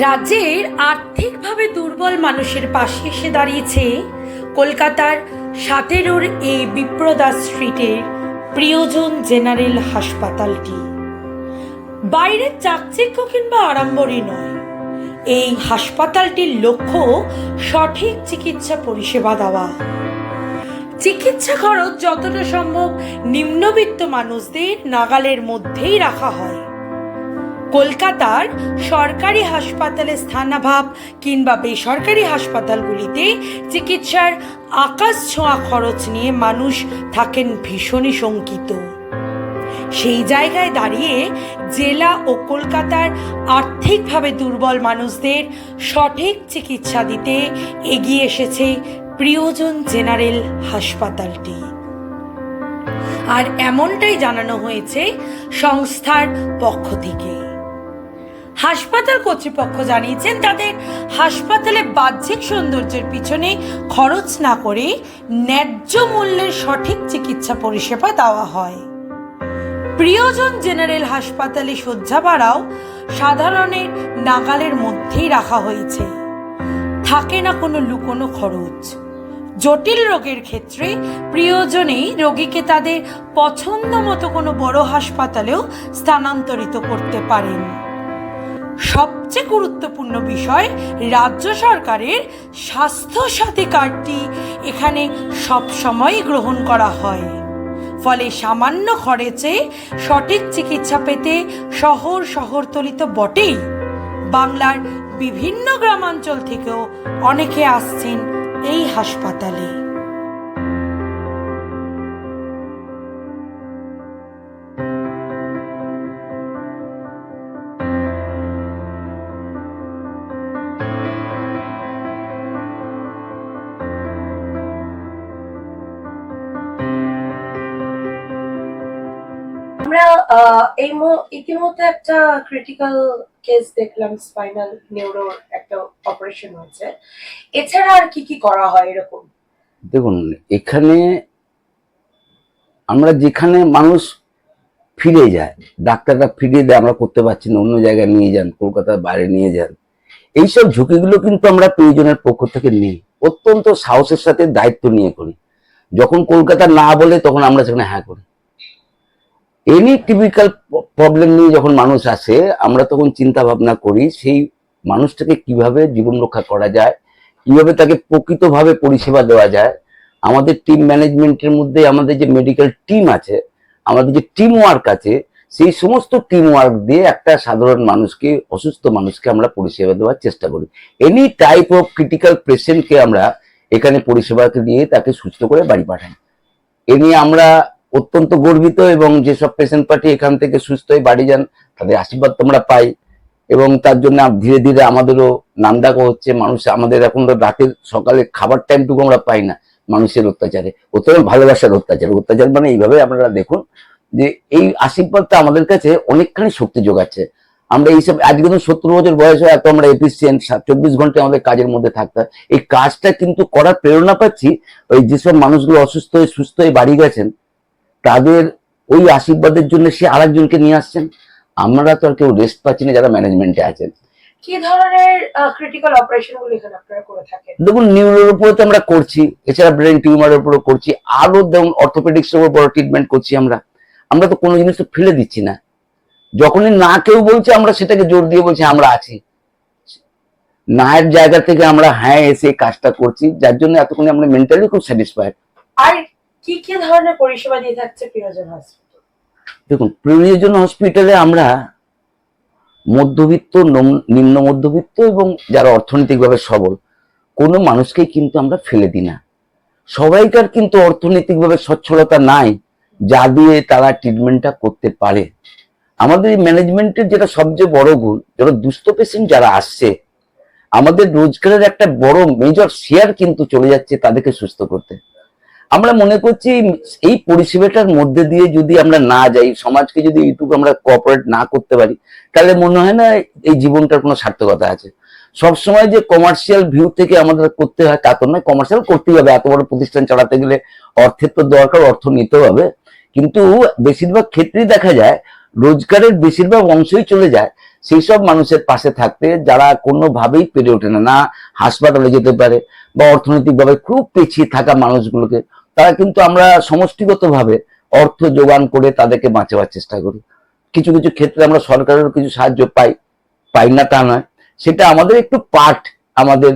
রাজ্যের আর্থিকভাবে দুর্বল মানুষের পাশে এসে দাঁড়িয়েছে কলকাতার সাতেরোর এই বিপ্রদাস স্ট্রিটের প্রিয়জন জেনারেল হাসপাতালটি। বাইরের চাকচিক্য কিংবা আড়ম্বরই নয়। এই হাসপাতালটির লক্ষ্য সঠিক চিকিৎসা পরিষেবা দেওয়া। চিকিৎসা খরচ যতটা সম্ভব নিম্নবিত্ত মানুষদের নাগালের মধ্যেই রাখা হয়। কলকাতার সরকারি হাসপাতালে স্থানাভাব কিংবা বেসরকারি হাসপাতালগুলিতে চিকিৎসার আকাশ ছোঁয়া খরচ নিয়ে মানুষ থাকেন ভীষণই শঙ্কিত। সেই জায়গায় দাঁড়িয়ে জেলা ও কলকাতার আর্থিকভাবে দুর্বল মানুষদের সঠিক চিকিৎসা দিতে এগিয়ে এসেছে প্রিয়জন জেনারেল হাসপাতালটি। আর এমনটাই জানানো হয়েছে সংস্থার পক্ষ থেকে। হাসপাতাল কর্তৃপক্ষ জানিয়েছেন তাদের হাসপাতালে বাহ্যিক সৌন্দর্যের পিছনে খরচ না করে ন্যায্য মূল্যের সঠিক চিকিৎসা পরিষেবা দেওয়া হয়। প্রিয়জন জেনারেল হাসপাতালে শয্যা ভাড়াও সাধারণের নাগালের মধ্যেই রাখা হয়েছে। থাকে না কোনো লুকোনো খরচ। জটিল রোগের ক্ষেত্রে প্রিয়জনেই রোগীকে তাদের পছন্দ মতো কোনো বড় হাসপাতালেও স্থানান্তরিত করতে পারেন। সবচেয়ে গুরুত্বপূর্ণ বিষয় রাজ্য সরকারের স্বাস্থ্য সাথী কার্ডটি এখানে সবসময় গ্রহণ করা হয়। ফলে সামান্য খরচে সঠিক চিকিৎসা পেতে শহর শহরতলি তো বটেই। বাংলার বিভিন্ন গ্রামাঞ্চল থেকেও অনেকে আসছেন এই হাসপাতালে। এই ইতিমধ্যে একটা ক্রিটিক্যাল কেস দেখলাম স্পাইনাল নিউরো একটা অপারেশন হয়েছে। এছাড়া আর কি কি করা হয় এরকম? দেখুন, এখানে আমরা যেখানে মানুষ ফিরে যায়, ডাক্তাররা ফিরিয়ে দেয়, আমরা করতে পারছি না, অন্য জায়গায় নিয়ে যান, কলকাতার বাইরে নিয়ে যান। এইসব ঝুঁকিগুলো কিন্তু আমরা প্রয়োজনের পক্ষ থেকে নিই। অত্যন্ত সাহসের সাথে দায়িত্ব নিয়ে করি। যখন কলকাতা না বলে, তখন আমরা সেখানে হ্যাঁ করি। এনি টিপিক্যাল প্রবলেম নিয়ে যখন মানুষ আসে, আমরা তখন চিন্তা ভাবনা করি, সেই মানুষটাকে কীভাবে জীবন রক্ষা করা যায়, কীভাবে তাকে প্রকৃতভাবে পরিষেবা দেওয়া যায়। আমাদের টিম ম্যানেজমেন্টের মধ্যে আমাদের যে মেডিকেল টিম আছে, আমাদের যে টিম ওয়ার্ক আছে, সেই সমস্ত টিম ওয়ার্ক দিয়ে একটা সাধারণ মানুষকে, অসুস্থ মানুষকে আমরা পরিষেবা দেওয়ার চেষ্টা করি। এনি টাইপ অফ ক্রিটিক্যাল পেশেন্টকে আমরা এখানে পরিষেবাকে দিয়ে তাকে সুস্থ করে বাড়ি পাঠাই। এ নিয়ে আমরা অত্যন্ত গর্বিত এবং যেসব পেশেন্ট পার্টি এখান থেকে সুস্থ হয়ে বাড়ি যান, তাদের আশীর্বাদ তোমরা পাই এবং তার জন্য ধীরে ধীরে আমাদেরও নামডাকও হচ্ছে। মানুষ আমাদের এখন রাতের সকালে খাবার টাইমটুকু আমরা পাই না মানুষের অত্যাচারে। অত্যন্ত ভালোবাসার অত্যাচার। অত্যাচার মানে এইভাবে আপনারা দেখুন যে এই আশীর্বাদটা আমাদের কাছে অনেকখানি শক্তি যোগাচ্ছে। আমরা এইসব আজকে তো সত্তর বছর বয়স হয় এত আমরা এফিসিয়েন্ট চব্বিশ ঘণ্টা আমাদের কাজের মধ্যে থাকতে। এই কাজটা কিন্তু করার প্রেরণা পাচ্ছি ওই যেসব মানুষগুলো অসুস্থ হয়ে সুস্থ হয়ে বাড়ি গেছেন তাদের ওই আশীর্বাদের জন্য সে আরেকজনকে নিয়ে আসছেন। আমরা তো আর কেউ রেস্ট পাচ্ছি না যারা ম্যানেজমেন্টে আছেন। কি ধরনের ক্রিটিক্যাল অপারেশন এখানে আপনারা করে থাকেন? দেখুন নিউরোর উপরে তো আমরা করছি এছাড়া ব্রেন টিউমারের করছি উপর বড় ট্রিটমেন্ট করছি আমরা। আমরা তো কোনো জিনিস তো ফেলে দিচ্ছি না। যখনই না কেউ বলছে আমরা সেটাকে জোর দিয়ে বলছি আমরা আছি। নায়ের জায়গা থেকে আমরা হ্যাঁ এসে কাজটা করছি যার জন্য এতক্ষণ আমরা মেন্টালি খুব স্যাটিসফাইড আর কি কি ধরনের পরিষেবা দিয়ে থাকছে প্রিয়জন হসপিটাল দেখুন, প্রয়োজন হসপিটালে আমরা মধ্যবিত্ত নিম্ন মধ্যবিত্ত এবং যারা অর্থনৈতিকভাবে সবল, কোনো কিন্তু আমরা ফেলে দিই না। সবাইকার কিন্তু অর্থনৈতিকভাবে সচ্ছলতা নাই, যা দিয়ে তারা ট্রিটমেন্টটা করতে পারে। আমাদের ম্যানেজমেন্টের যেটা সবচেয়ে বড় গুণ যারা দুস্থ পেশেন্ট যারা আসছে, আমাদের রোজগারের একটা বড় মেজর শেয়ার কিন্তু চলে যাচ্ছে তাদেরকে সুস্থ করতে। আমরা মনে করছি এই পরিষেবাটার মধ্যে দিয়ে যদি আমরা না যাই, সমাজকে যদি এইটুকু আমরা কোঅপারেট না করতে পারি, তাহলে মনে হয় না এই জীবনটার কোনো সার্থকতা আছে। সবসময় যে কমার্শিয়াল ভিউ থেকে আমাদের করতে হয়, তা তো নয় কমার্শিয়াল করতেই হবে। এত বড় প্রতিষ্ঠান চালাতে গেলে অর্থের তো দরকার, অর্থ নিতে হবে। কিন্তু বেশিরভাগ ক্ষেত্রেই দেখা যায়, রোজগারের বেশিরভাগ অংশই চলে যায় সেই সব মানুষের পাশে থাকতে, যারা কোনোভাবেই পেরে ওঠে না না হাসপাতালে যেতে পারে বা অর্থনৈতিকভাবে খুব পিছিয়ে থাকা মানুষগুলোকে। তারা কিন্তু আমরা সমষ্টিগতভাবে অর্থ যোগান করে তাদেরকে বাঁচাবার চেষ্টা করি। কিছু কিছু ক্ষেত্রে আমরা সরকারের কিছু সাহায্য পাই পাই না তা নয়। সেটা আমাদের একটু পার্ট আমাদের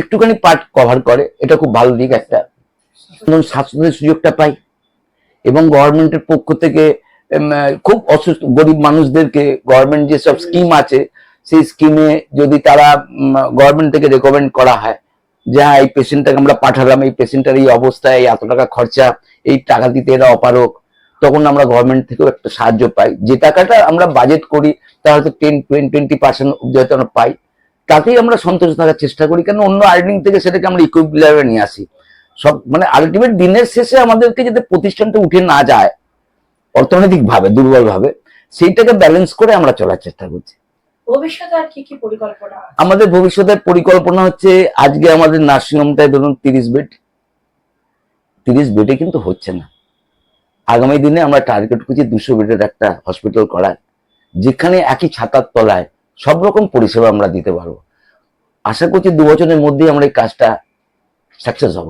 একটুখানি পার্ট কভার করে। এটা খুব ভালো দিক একটা। স্বাস্থ্যের সুযোগটা পাই এবং গভর্নমেন্টের পক্ষ থেকে খুব অসুস্থ, গরিব মানুষদেরকে গভর্নমেন্ট যেসব স্কিম আছে, সেই স্কিমে যদি তারা গভর্নমেন্ট থেকে রেকমেন্ড করা হয় যে হ্যাঁ এই পেশেন্টটাকে আমরা পাঠালাম, এই পেশেন্টের এই অবস্থায় এত টাকা খরচা, এই টাকা দিতে এরা অপারক তখন আমরা গভর্নমেন্ট থেকেও একটা সাহায্য পাই। যে টাকাটা আমরা বাজেট করি, তা হয়তো টেন টোয়েন্টি পার্সেন্ট অব্দি হয়তো আমরা পাই। তাতেই আমরা সন্তোষ থাকার চেষ্টা করি। কেন? অন্য আর্নিং থেকে সেটাকে আমরা ইকুইবিলারে নিয়ে আসি। সব মানে আলটিমেট দিনের শেষে আমাদেরকে যাতে প্রতিষ্ঠানটা উঠে না যায়, অর্থনৈতিকভাবে, দুর্বলভাবে, সেইটাকে ব্যালেন্স করে আমরা চলার চেষ্টা করছি। ভবিষ্যতে আর আমাদের ভবিষ্যতের পরিকল্পনা হচ্ছে আজকে আমাদের নার্সিংহোমটায় ধরুন তিরিশ বেড তিরিশ বেডে কিন্তু হচ্ছে না। আগামী দিনে আমরা টার্গেট করছি দুশো বেডের একটা হসপিটাল করার। যেখানে একই ছাতার তলায় সব রকম পরিষেবা আমরা দিতে পারব। আশা করছি দু বছরের মধ্যেই আমরা এই কাজটা সাকসেস হব।